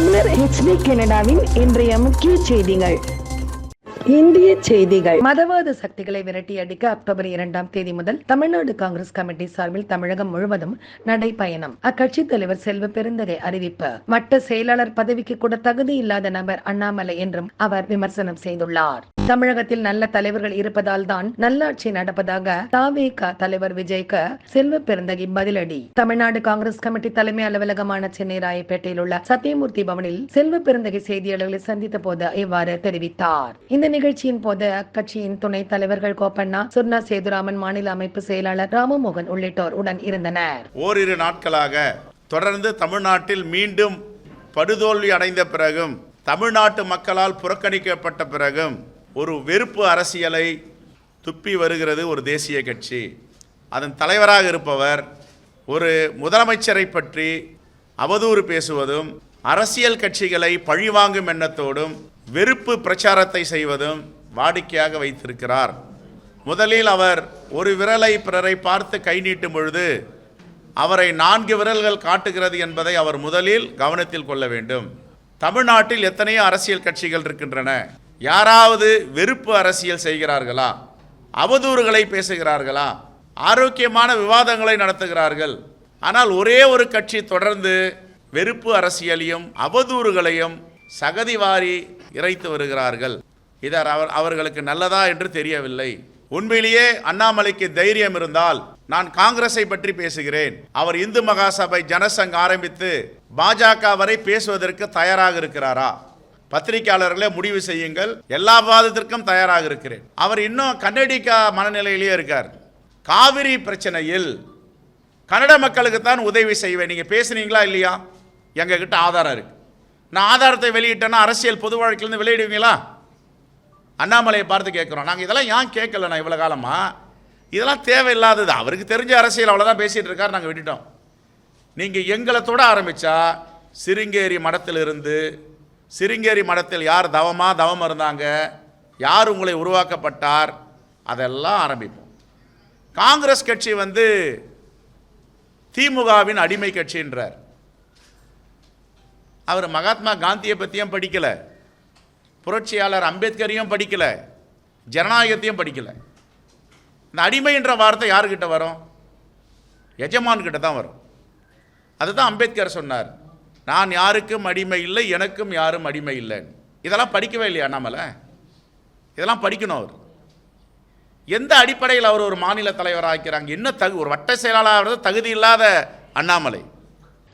தமிழர் ஹெச்டி கனடாவின் இன்றைய முக்கிய செய்திகள். இந்திய செய்திகள். மதவாத சக்திகளை விரட்டி அடிக்க அக்டோபர் இரண்டாம் தேதி முதல் தமிழ்நாடு காங்கிரஸ் கமிட்டி சார்பில் தமிழகம் முழுவதும் நடைபயணம் அக்கட்சி தலைவர் செல்வ பெருந்தகை அறிவிப்பு. மட்ட செயலாளர் பதவிக்கு கூட தகுதி இல்லாத நபர் அண்ணாமலை என்றும் அவர் விமர்சனம் செய்துள்ளார். தமிழகத்தில் நல்ல தலைவர்கள் இருப்பதால் தான் நல்லாட்சி நடப்பதாக தாவேக தலைவர் விஜய்க்கு செல்வ பெருந்தகை பதிலடி. தமிழ்நாடு காங்கிரஸ் கமிட்டி தலைமை அலுவலகமான சென்னை ராயப்பேட்டையில் உள்ள சத்தியமூர்த்தி பவனில் செல்வ பெருந்தகை செய்தியாளர்களை சந்தித்த போது இவ்வாறு தெரிவித்தார். இந்த நிகழ்ச்சியின் போது அக்கட்சியின் துணைத் தலைவர்கள் கோப்பண்ணா சுர்ணா சேதுராமன் மாநில அமைப்பு செயலாளர் ராமமோகன் உள்ளிட்டோர் உடன் இருந்தனர். ஓரிரு நாட்களாக தொடர்ந்து தமிழ்நாட்டில் மீண்டும் படுதோல்வி அடைந்த பிறகும் தமிழ்நாட்டு மக்களால் புறக்கணிக்கப்பட்ட பிறகும் ஒரு வெறுப்பு அரசியலை துப்பி வருகிறது ஒரு தேசிய கட்சி. அதன் தலைவராக இருப்பவர் ஒரு முதலமைச்சரை பற்றி அவதூறு பேசுவதும் அரசியல் கட்சிகளை பழிவாங்கும் எண்ணத்தோடும் வெறுப்பு பிரச்சாரத்தை செய்வதும் வாடிக்கையாக வைத்திருக்கிறார். முதலில் அவர் ஒரு விரலை பிறரை பார்த்து கை நீட்டும் பொழுது அவரை நான்கு விரல்கள் காட்டுகிறது என்பதை அவர் முதலில் கவனத்தில் கொள்ள வேண்டும். தமிழ்நாட்டில் எத்தனையோ அரசியல் கட்சிகள் இருக்கின்றன. யாராவது வெறுப்பு அரசியல் செய்கிறார்களா? அவதூறுகளை பேசுகிறார்களா? ஆரோக்கியமான விவாதங்களை நடத்துகிறார்கள். ஆனால் ஒரே ஒரு கட்சி தொடர்ந்து வெறுப்பு அரசியலையும் அவதூறுகளையும் சகதிவாரி இறைத்து வருகிறார்கள். இது அவர் அவர்களுக்கு நல்லதா என்று தெரியவில்லை. உண்மையிலேயே அண்ணாமலைக்கு தைரியம் இருந்தால் நான் காங்கிரஸை பற்றி பேசுகிறேன். அவர் இந்து மகாசபை ஜனசங் ஆரம்பித்து பாஜக வரை பேசுவதற்கு தயாராக இருக்கிறாரா? பத்திரிகையாளர்களே முடிவு செய்யுங்கள். எல்லா வாதத்திற்கும் தயாராக இருக்கிறேன். அவர் இன்னும் கன்னடிக்கா மனநிலையிலேயே இருக்கார். காவிரி பிரச்சனையில் கன்னட மக்களுக்கு தான் உதவி செய்வேன். நீங்கள் பேசுனீங்களா இல்லையா? எங்ககிட்ட ஆதாரம் இருக்கு. நான் ஆதாரத்தை வெளியிட்டேன்னா அரசியல் பொது வாழ்க்கையிலேருந்து வெளியிடுவீங்களா? அண்ணாமலையை பார்த்து கேட்குறோம். நாங்கள் இதெல்லாம் ஏன் கேட்கல நான் இவ்வளோ காலமாக இதெல்லாம் தேவையில்லாதது. அவருக்கு தெரிஞ்ச அரசியல் அவ்வளோதான் பேசிகிட்டு இருக்கார். நாங்கள் விட்டுட்டோம். நீங்கள் எங்களை தொட ஆரம்பித்தா சிருங்கேரி மடத்திலிருந்து சிருங்கேரி மடத்தில் யார் தவமாக தவம் இருந்தாங்க யார் உங்களை உருவாக்கப்பட்டார் அதெல்லாம் ஆரம்பிப்போம். காங்கிரஸ் கட்சி வந்து திமுகவின் அடிமை கட்சின்றார். அவர் மகாத்மா காந்தியை பற்றியும் படிக்கலை. புரட்சியாளர் அம்பேத்கரையும் படிக்கலை. ஜனநாயகத்தையும் படிக்கலை. இந்த அடிமைன்ற வார்த்தை யாருக்கிட்ட வரும்? எஜமான்கிட்ட தான் வரும். அதுதான் அம்பேத்கர் சொன்னார். நான் யாருக்கும் அடிமை இல்லை எனக்கும் யாரும் அடிமை இல்லை இதெல்லாம் படிக்கவே இல்லையா அண்ணாமலை இதெல்லாம் படிக்கணும் அவர். எந்த அடிப்படையில் அவர் ஒரு மாநில தலைவராக ஆக்கிறாங்க என்ன தகு ஒரு வட்ட செயலாளர் தகுதி இல்லாத அண்ணாமலை.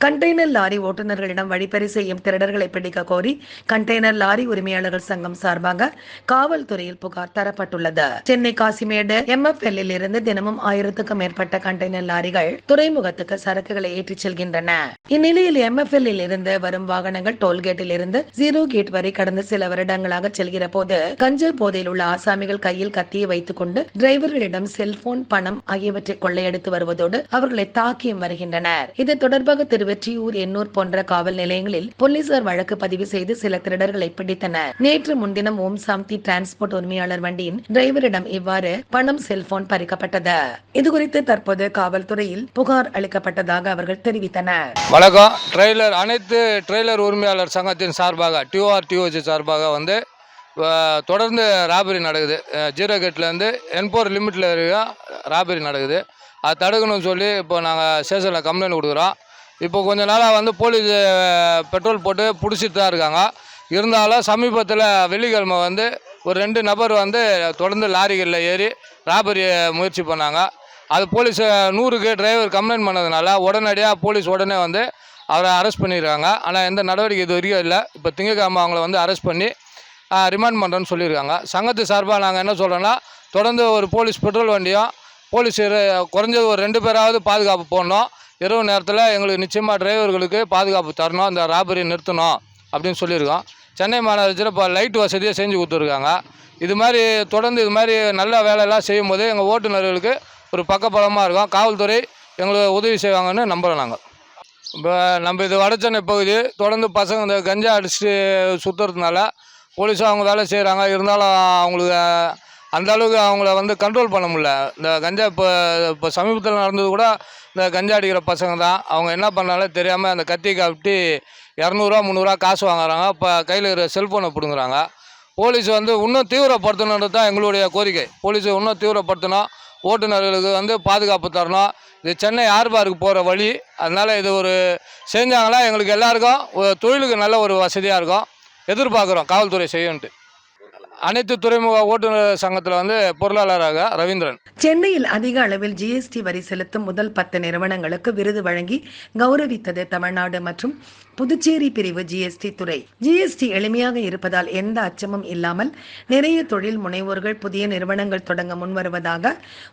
கண்டெய்னர் லாரி ஓட்டுநர்களிடம் வழிப்பறி செய்யும் திருடர்களை பிடிக்க கோரி கண்டெய்னர் லாரி உரிமையாளர்கள் சங்கம் சார்பாக காவல்துறையில் புகார் தரப்பட்டுள்ளது. சென்னை காசிமேடு எம்எஃப்எல் இருந்து தினமும் ஆயிரத்துக்கும் மேற்பட்ட கண்டெய்னர் லாரிகள் துறைமுகத்துக்கு சரக்குகளை ஏற்றிச் செல்கின்றன. இந்நிலையில் எம்எஃப்எல் இருந்து வரும் வாகனங்கள் டோல்கேட்டில் இருந்து ஜீரோ கேட் வரை கடந்த சில வருடங்களாக செல்கிற போது கஞ்ச போதையில் உள்ள ஆசாமிகள் கையில் கத்தியை வைத்துக் கொண்டு டிரைவர்களிடம் செல்போன் பணம் ஆகியவற்றை கொள்ளையடித்து வருவதோடு அவர்களை தாக்கியும் வருகின்றனர். இது தொடர்பாக திரு. திருவெற்றியூர் எண்ணூர் போன்ற காவல் நிலையங்களில் போலீசார் வழக்கு பதிவு செய்து சில திருடர்களை பிடித்தனர். நேற்று முன்தினம் ஓம் சாந்தி டிரான்ஸ்போர்ட் உரிமையாளர் வண்டியின் டிரைவரிடம் இவ்வாறு பணம் செல்போன் பறிக்கப்பட்டது. இதுகுறித்து தற்போது காவல்துறையில் புகார் அளிக்கப்பட்டதாக அவர்கள் தெரிவித்தனர். வணக்கம். ட்ரெய்லர் அனைத்து ட்ரெய்லர் உரிமையாளர் சங்கத்தின் சார்பாக டிஓஆர் டிஓசி சார்பாக வந்து தொடர்ந்து ராபரி நடக்குது. ஜீரோ கேட்லேருந்து என்போர் லிமிட்டில் இருக்க ராபரி நடக்குது. அது தடுக்கணும்னு சொல்லி இப்போ நாங்கள் ஸ்டேஷனில் கம்ப்ளைண்ட் கொடுக்குறோம். இப்போ கொஞ்ச நாளாக வந்து போலீஸ் பெட்ரோல் போட்டு பிடிச்சிட்டு தான் இருக்காங்க. இருந்தாலும் சமீபத்தில் வெள்ளிக்கிழமை வந்து ஒரு ரெண்டு நபர் வந்து தொடர்ந்து லாரிகளில் ஏறி ராபரி முயற்சி பண்ணாங்க. அது போலீஸ் நூறுக்கு டிரைவர் கம்ப்ளைண்ட் பண்ணதுனால உடனடியாக போலீஸ் உடனே வந்து அவரை அரெஸ்ட் பண்ணியிருக்காங்க ஆனால் எந்த நடவடிக்கை இது வரைக்கும் இல்லை. இப்போ திங்கக்கிழமை அவங்கள வந்து அரெஸ்ட் பண்ணி ரிமாண்ட் பண்ணுறோன்னு சொல்லியிருக்காங்க. சங்கத்து சார்பாக நாங்கள் என்ன சொல்கிறோன்னா தொடர்ந்து ஒரு போலீஸ் பெட்ரோல் வண்டியும் போலீஸ் குறைஞ்சது ஒரு ரெண்டு பேராவது பாதுகாப்பு போடணும். இரவு நேரத்தில் எங்களுக்கு நிச்சயமாக டிரைவர்களுக்கு பாதுகாப்பு தரணும் இந்த ராபரி நிறுத்தணும் அப்படின்னு சொல்லியிருக்கோம். சென்னை மாநகராட்சியில் இப்போ லைட் வசதியை செஞ்சு கொடுத்துருக்காங்க. இது மாதிரி தொடர்ந்து இது மாதிரி நல்ல வேலையெல்லாம் செய்யும்போது எங்கள் ஓட்டுநர்களுக்கு ஒரு பக்கபலமாக இருக்கும். காவல்துறை எங்களுக்கு உதவி செய்வாங்கன்னு நம்புகிறோம் நாங்கள் இப்போ நம்ம இது வடச்சென்னை பகுதி தொடர்ந்து பசங்க இந்த கஞ்சா அடிச்சுட்டு சுற்றுறதுனால போலீஸும் அவங்க வேலை செய்கிறாங்க இருந்தாலும் அவங்களுக்கு அந்த அளவுக்கு அவங்கள வந்து கண்ட்ரோல் பண்ண முடியல. இந்த கஞ்சா இப்போ இப்போ சமீபத்தில் நடந்தது கூட இந்த கஞ்சா அடிக்கிற பசங்க தான் அவங்க என்ன பண்ணாலும் தெரியாமல் அந்த கத்தி காப்பிட்டு இரநூறுவா முந்நூறுரூவா காசு வாங்குறாங்க. இப்போ கையில் இருக்கிற செல்ஃபோனை பிடுங்குறாங்க. போலீஸ் வந்து இன்னும் தீவிரப்படுத்தணுன்றது தான் எங்களுடைய கோரிக்கை. போலீஸ் இன்னும் தீவிரப்படுத்தணும். ஓட்டுநர்களுக்கு வந்து பாதுகாப்பு தரணும். இது சென்னை ஆர்பாருக்கு போகிற வழி. அதனால் இது ஒரு செஞ்சாங்களா? எங்களுக்கு எல்லாருக்கும் தொழிலுக்கு நல்ல ஒரு வசதியாக இருக்கும். எதிர்பார்க்குறோம். காவல்துறை செய்யுன்ட்டு. அனைத்து துறைமுக ஓட்டுநர் சங்கத்தில் வந்து பொருளாளராக ரவீந்திரன். சென்னையில் அதிக அளவில் ஜிஎஸ்டி வரி செலுத்தும் முதல் பத்து நிறுவனங்களுக்கு விருது வழங்கி கௌரவித்தது தமிழ்நாடு மற்றும் புதுச்சேரி பிரிவு ஜிஎஸ்டி துறை. ஜிஎஸ்டி எளிமையாக இருப்பதால் எந்த அச்சமும் இல்லாமல் நிறைய தொழில் முனைவோர்கள் புதிய நிறுவனங்கள் தொடங்க முன்வருவதாக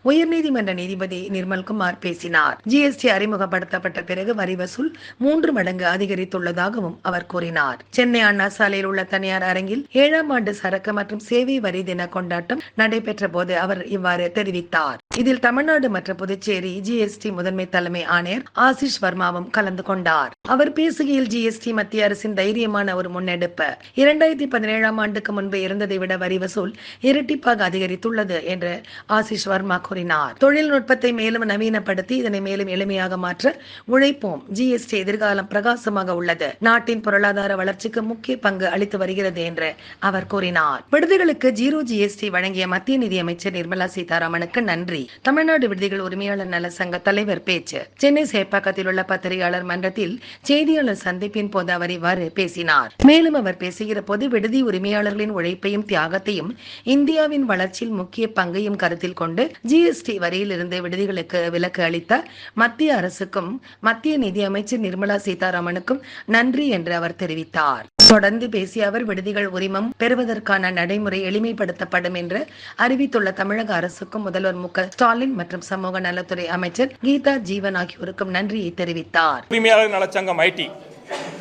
உயர்நீதிமன்ற நீதிபதி நிர்மல்குமார் பேசினார். ஜிஎஸ்டி அறிமுகப்படுத்தப்பட்ட பிறகு வரி வசூல் மூன்று மடங்கு அதிகரித்துள்ளதாகவும் அவர் கூறினார். சென்னை அண்ணா சாலையில் உள்ள தனியார் அரங்கில் ஏழாம் ஆண்டு சரக்கு மற்றும் சேவை வரி தின கொண்டாட்டம் நடைபெற்ற போது அவர் இவ்வாறு தெரிவித்தார். இதில் தமிழ்நாடு மற்றும் புதுச்சேரி ஜிஎஸ்டி முதன்மை தலைமை ஆணையர் ஆசிஷ் வர்மாவும் கலந்து கொண்டார். அவர் பேசுகையில் ஜிஎஸ்டி மத்திய அரசின் தைரியமான ஒரு முன்னெடுப்பு. இரண்டாயிரத்தி பதினேழாம் ஆண்டுக்கு முன்பு இருந்ததை விட வரி வசூல் இரட்டிப்பாக அதிகரித்துள்ளது என்று ஆசிஷ் வர்மா கூறினார். தொழில்நுட்பத்தை மேலும் நவீனப்படுத்தி இதனை மேலும் எளிமையாக மாற்ற உழைப்போம். ஜிஎஸ்டி எதிர்காலம் பிரகாசமாக உள்ளது. நாட்டின் பொருளாதார வளர்ச்சிக்கு முக்கிய பங்கு அளித்து வருகிறது என்று அவர் கூறினார். விடுதிகளுக்கு ஜீரோ ஜிஎஸ்டி வழங்கிய மத்திய நிதியமைச்சர் நிர்மலா சீதாராமனுக்கு நன்றி. தமிழ்நாடு விடுதிகள் உரிமையாளர் நல சங்க தலைவர் பேச்சு. சென்னை சேப்பாக்கத்தில் உள்ள பத்திரிகையாளர் மன்றத்தில் செய்தியாளர் சந்திப்பின் போது அவர் இவ்வாறு பேசினார். மேலும் அவர் பேசுகிற போது விடுதி உரிமையாளர்களின் உழைப்பையும் தியாகத்தையும் இந்தியாவின் வளர்ச்சியில் முக்கிய பங்கையும் கருத்தில் கொண்டு ஜிஎஸ்டி வரியிலிருந்து விடுதிகளுக்கு விலக்கு அளித்த மத்திய அரசுக்கும் மத்திய நிதி அமைச்சர் நிர்மலா சீதாராமனுக்கும் நன்றி என்று அவர் தெரிவித்தார். தொடர்ந்து பேசிய அவர் விடுதிகள் உரிமம் பெறுவதற்கான நடைமுறை எளிமைப்படுத்தப்படும் என்று அறிவித்துள்ள தமிழக அரசுக்கும் முதல்வர் மு ஸ்டாலின் மற்றும் சமூக நலத்துறை அமைச்சர் கீதா ஜீவன் ஆகியோருக்கும் நன்றியை தெரிவித்தார். உரிமையாளர் நலச்சங்கம் ஐடி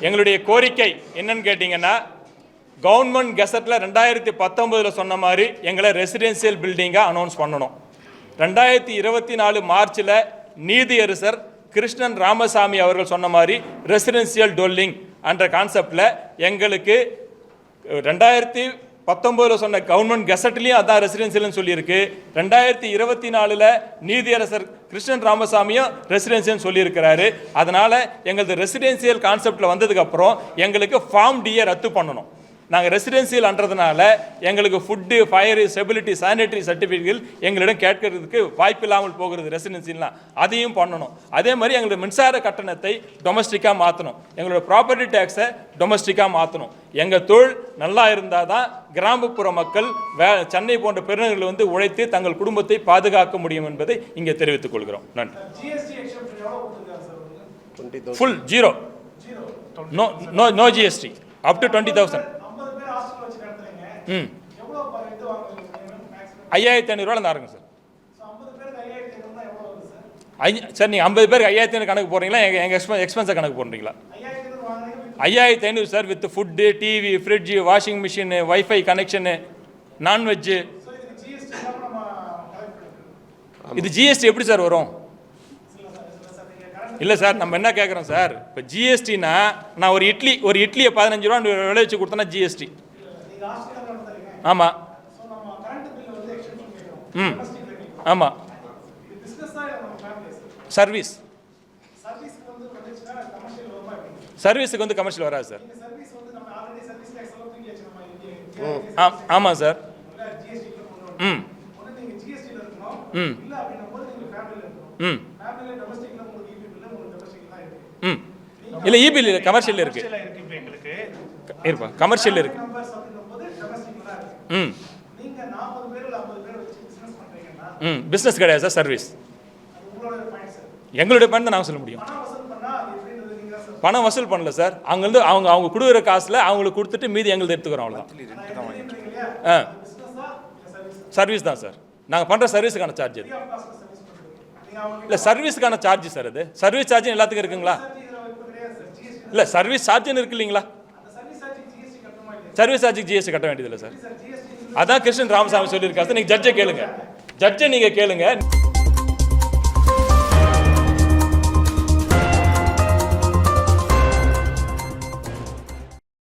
எங்களுடைய கோரிக்கை என்னன்னு கேட்டீங்கன்னா கவர்மெண்ட் கெசட்டில் ரெண்டாயிரத்தி பத்தொம்போதில் சொன்ன மாதிரி எங்களை ரெசிடென்சியல் பில்டிங்காக அனௌன்ஸ் பண்ணணும். ரெண்டாயிரத்தி இருபத்தி நாலு மார்ச்சில் நீதியரசர் கிருஷ்ணன் ராமசாமி அவர்கள் சொன்ன மாதிரி ரெசிடென்சியல் டொல்லிங் என்ற கான்செப்டில் எங்களுக்கு ரெண்டாயிரத்தி பத்தொம்போதில் சொன்ன கவர்மெண்ட் கெசட்லேயும் அதான் ரெசிடென்சியல்னு சொல்லியிருக்கு. ரெண்டாயிரத்தி இருபத்தி நாலில் நீதியரசர் கிருஷ்ணன் ராமசாமியும் ரெசிடென்சியல்னு சொல்லியிருக்கிறாரு. அதனால் எங்களது ரெசிடென்சியல் கான்செப்டில் வந்ததுக்கப்புறம் எங்களுக்கு ஃபார்ம் டியை ரத்து பண்ணணும். நாங்கள் ரெசிடென்சியல் அன்றதுனால எங்களுக்கு ஃபுட்டு ஃபயர் ஸ்டெபிலிட்டி சானிட்டரி சர்டிஃபிகேட்கள் எங்களிடம் கேட்கறதுக்கு வாய்ப்பு இல்லாமல் போகிறது ரெசிடென்சிலாம் அதையும் பண்ணணும். அதே மாதிரி எங்களோட மின்சார கட்டணத்தை டொமஸ்டிக்காக மாற்றணும் எங்களோட ப்ராப்பர்ட்டி டேக்ஸை டொமஸ்டிக்காக மாற்றணும் எங்கள் தொழில் நல்லா இருந்தால் தான் கிராமப்புற மக்கள் வே சென்னை போன்ற பெருநகரில் வந்து உழைத்து தங்கள் குடும்பத்தை பாதுகாக்க முடியும் என்பதை இங்கே தெரிவித்துக் கொள்கிறோம். நன்றி. Full zero no no no GST up to twenty thousand hmm. ஐயாயிரத்தி ஐநூறுரூவா தாருங்க சார். ஐ சார் நீங்கள் ஐம்பது பேருக்கு ஐயாயிரத்தி ஐநூறு கணக்கு போடுறீங்களா? எங்கள் எங்கள் எக்ஸ்பென்ஸ் எக்ஸ்பென்ஸை கணக்கு போடுறீங்களா? ஐயாயிரத்தி ஐநூறு sir with food TV fridge washing machine wifi connection non veg இது ஜிஎஸ்டி எப்படி சார் வரும்? இல்லை சார் நம்ம என்ன கேட்குறோம் சார்? இப்போ ஜிஎஸ்டினா நான் ஒரு இட்லி ஒரு இட்லியை பதினஞ்சு ரூபா விளைவிச்சு கொடுத்தேன்னா ஜிஎஸ்டி ஆமாம் ம். ஆமாம் சர்வீஸ். சர்வீஸுக்கு வந்து கமர்ஷியல் வராது சார். ஆ ஆமாம் சார். ம். ம். ம். ம். இல்லை இபியில் இல்லை கமர்ஷியல் இருக்கு. இருப்பா கமர்ஷியல் இருக்கு. ம். ம் பிஸ்னஸ் கிடையாது சார் சர்வீஸ் எங்களுடைய பயன் தான் நாங்கள் சொல்ல முடியும். பணம் வசூல் பண்ணல சார் அங்கேருந்து அவங்க அவங்க கொடுக்குற காசில் அவங்களுக்கு கொடுத்துட்டு மீதி எங்களுக்கு எடுத்துக்கிறோம் அவ்வளோதான் ஆ. சர்வீஸ் தான் சார் நாங்கள் பண்ணுற சர்வீஸுக்கான சார்ஜ் அது. இல்லை சர்வீஸுக்கான சார்ஜ் சார் அது. சர்வீஸ் சார்ஜ் எல்லாத்துக்கும் இருக்குங்களா? இல்லை சர்வீஸ் சார்ஜ்னு இருக்கு இல்லைங்களா? சர்வீஸ் சார்ஜுக்கு ஜிஎஸ்டி கட்ட வேண்டியதில்லை சார் அதான் கிருஷ்ணன் ராமசாமி சொல்லியிருக்காரு. சார் நீங்கள் ஜட்ஜை கேளுங்க. ஜட்ஜை நீங்கள் கேளுங்க.